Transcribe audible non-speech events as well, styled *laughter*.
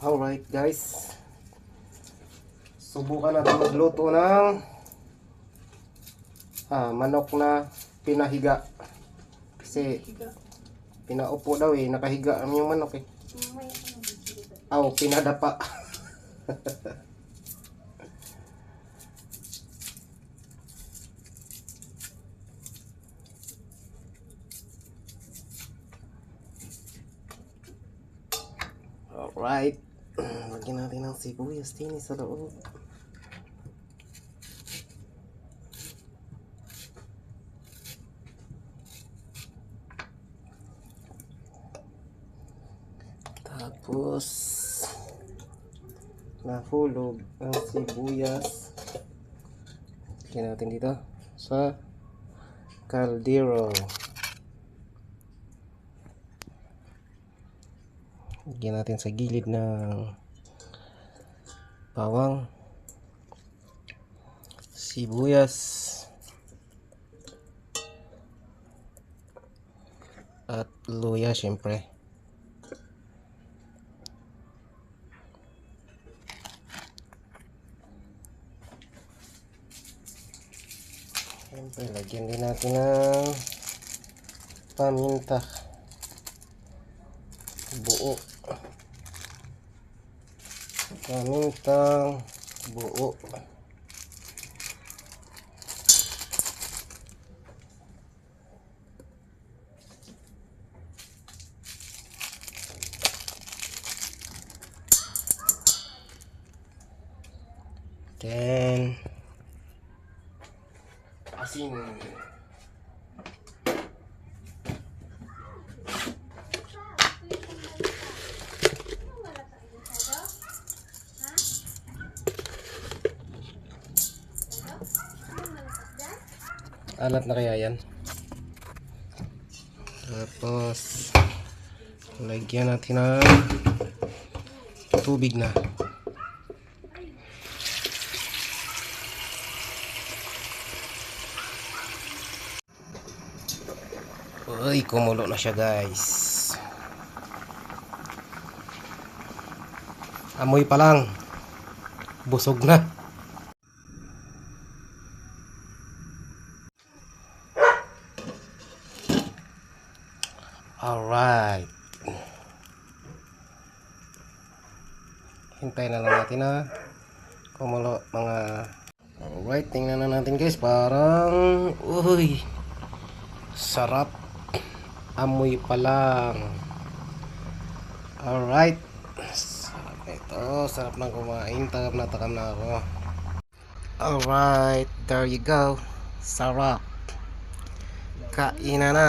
Alright guys. Subukan natin magluto ng ah, manok na pinahiga. Kasi pinaupo daw eh, nakahiga ang yung manok eh. Aw, pinadapa. *laughs* Alright. Lagyan natin ng sibuyas din sa loob. Tapos nahulog ang sibuyas. Lagyan natin dito sa caldero. Lagyan natin sa gilid ng bawang. Sibuyas. At luya syempre. Syempre lagyan din natin ng paminta. Buo pamintang buo. Then asin alat na kaya yan tapos lagyan natin ng tubig na Uy, kumulo na siya guys. Amoy pa lang. Busog na. Alright. Hintayin na lang natin na kumulo mga Alright, tingnan na natin guys. Parang, uy, sarap. Amoy pa lang. Alright. Sarap ito. Sarap na kumain. Takam na takam na ako. Alright. There you go. Sarap. Kainan na.